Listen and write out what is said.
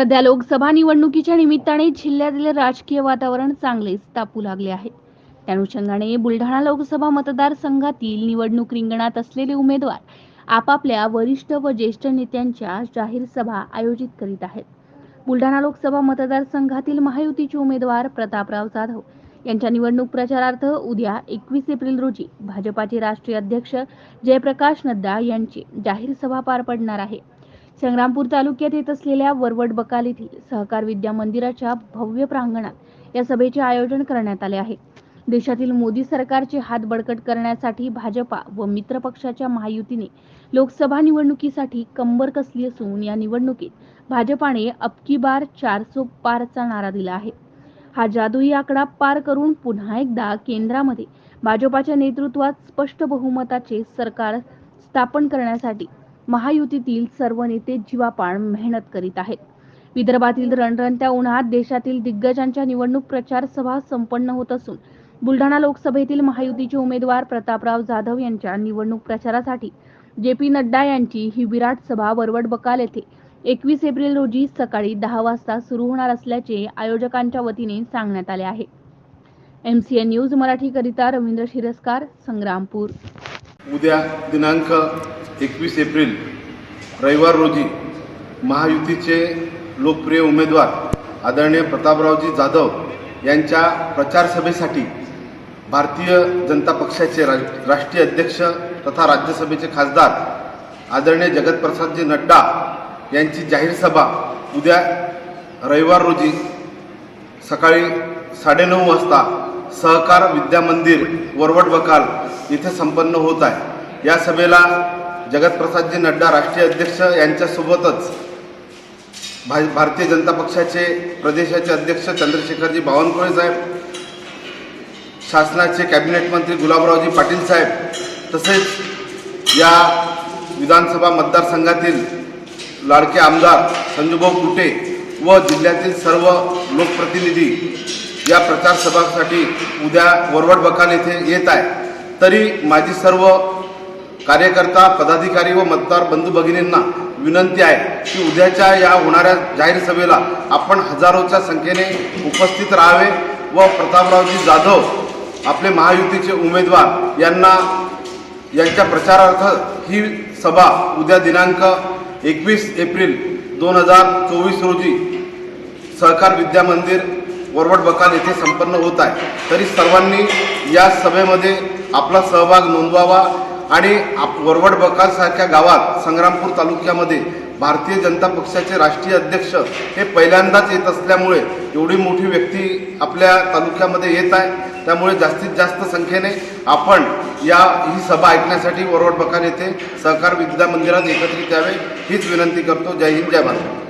सध्या लोकसभा निवडणुकीच्या निमित्ताने जिल्ह्यातील राजकीय वातावरण चांगलेच तापू लागले आहे. त्या अनुषंगाने बुलढाणा लोकसभा मतदारसंघातील निवडणूक रिंगणात असलेले उमेदवार आपापल्या वरिष्ठ व ज्येष्ठ नेत्यांच्या जाहीर सभा आयोजित करीत आहेत. बुलढाणा लोकसभा मतदारसंघातील महायुतीचे उमेदवार प्रतापराव जाधव यांच्या निवडणूक प्रचारार्थ उद्या एकवीस एप्रिल रोजी भाजपाचे राष्ट्रीय अध्यक्ष जयप्रकाश नड्डा यांची जाहीर सभा पार पडणार आहे. संग्रामपूर तालुक्यात येत असलेल्या वरवड बकाल येथील सहकार विद्या मंदिराच्या भव्य प्रांगणात या सभेचे आयोजन करण्यात आले आहे. देशातील मोदी सरकारचे हात बळकट करण्यासाठी भाजपा व मित्र पक्षाच्या महायुतीने लोकसभा निवडणुकीसाठी कंबर कसली असून या निवडणुकीत भाजपाने अबकी बार चारसो पारचा नारा दिला आहे. हा जादुई आकडा पार करून पुन्हा एकदा केंद्रामध्ये भाजपाच्या नेतृत्वात स्पष्ट बहुमताचे सरकार स्थापन करण्यासाठी महायुतीतील सर्व नेते जीवापाड मेहनत करीत आहेत. विदर्भातील रणरणत्या उन्हात देशातील दिग्गजांच्या निवडणूक प्रचार सभा संपन्न होत असून बुलढाणा लोकसभेतील महायुतीचे उमेदवार प्रतापराव जाधव यांच्या निवडणूक प्रचारासाठी जे पी नड्डा यांची ही विराट सभा वरवड बकाल येथे एकवीस एप्रिल रोजी सकाळी दहा वाजता सुरू होणार असल्याचे आयोजकांच्या वतीने सांगण्यात आले आहे. एमसीएन न्यूज मराठीकरिता रवींद्र शिरस्कार संग्रामपूर. उद्या दिनांक एकवीस एप्रिल रविवार रोजी महायुतीचे लोकप्रिय उमेदवार आदरणीय प्रतापरावजी जाधव यांच्या प्रचार सभेसाठी भारतीय जनता पक्षाचे रा राष्ट्रीय अध्यक्ष तथा राज्यसभेचे खासदार आदरणीय जगतप्रसादजी नड्डा यांची जाहीर सभा उद्या रविवार रोजी सकाळी साडेनऊ वाजता सहकार विद्या मंदिर वरवड बकाल इथे संपन्न होत आहे. या सभेला जगतप्रसादजी नड्डा राष्ट्रीय अध्यक्ष यांच्यासोबतच भा भारतीय जनता पक्षाचे प्रदेशाचे अध्यक्ष चंद्रशेखरजी बावनकुळे साहेब शासनाचे कॅबिनेट मंत्री गुलाबरावजी पाटील साहेब तसेच या विधानसभा मतदारसंघातील लाडके आमदार संजूभाऊ कुटे व जिल्ह्यातील सर्व लोकप्रतिनिधी या प्रचारसभासाठी उद्या वरवड बकाल येथे येत आहे तरी माझी सर्व कार्यकर्ता पदाधिकारी व मतदार बंधू भगिनींना विनंती आहे की उद्याच्या या होणाऱ्या जाहीर सभेला आपण हजारोच्या संख्येने उपस्थित राहावे व प्रतापरावजी जाधव आपले महायुतीचे उमेदवार यांना यांच्या प्रचारार्थ ही सभा उद्या दिनांक एकवीस एप्रिल दोन हजार चोवीस रोजी सहकार विद्या मंदिर वरवड बकाल येथे संपन्न होत आहे. तरी सर्वांनी या सभेमध्ये आपला सहभाग नोंदवावा. आणि आप वरवड बकालसारख्या गावात संग्रामपूर तालुक्यामध्ये भारतीय जनता पक्षाचे राष्ट्रीय अध्यक्ष हे पहिल्यांदाच येत असल्यामुळे एवढी मोठी व्यक्ती आपल्या तालुक्यामध्ये येत आहे. त्यामुळे जास्तीत जास्त संख्येने आपण या ही सभा ऐकण्यासाठी वरवड बकाल येथे सहकार विद्या मंदिरात एकत्रित यावे हीच विनंती करतो. जय हिंद जय भारत.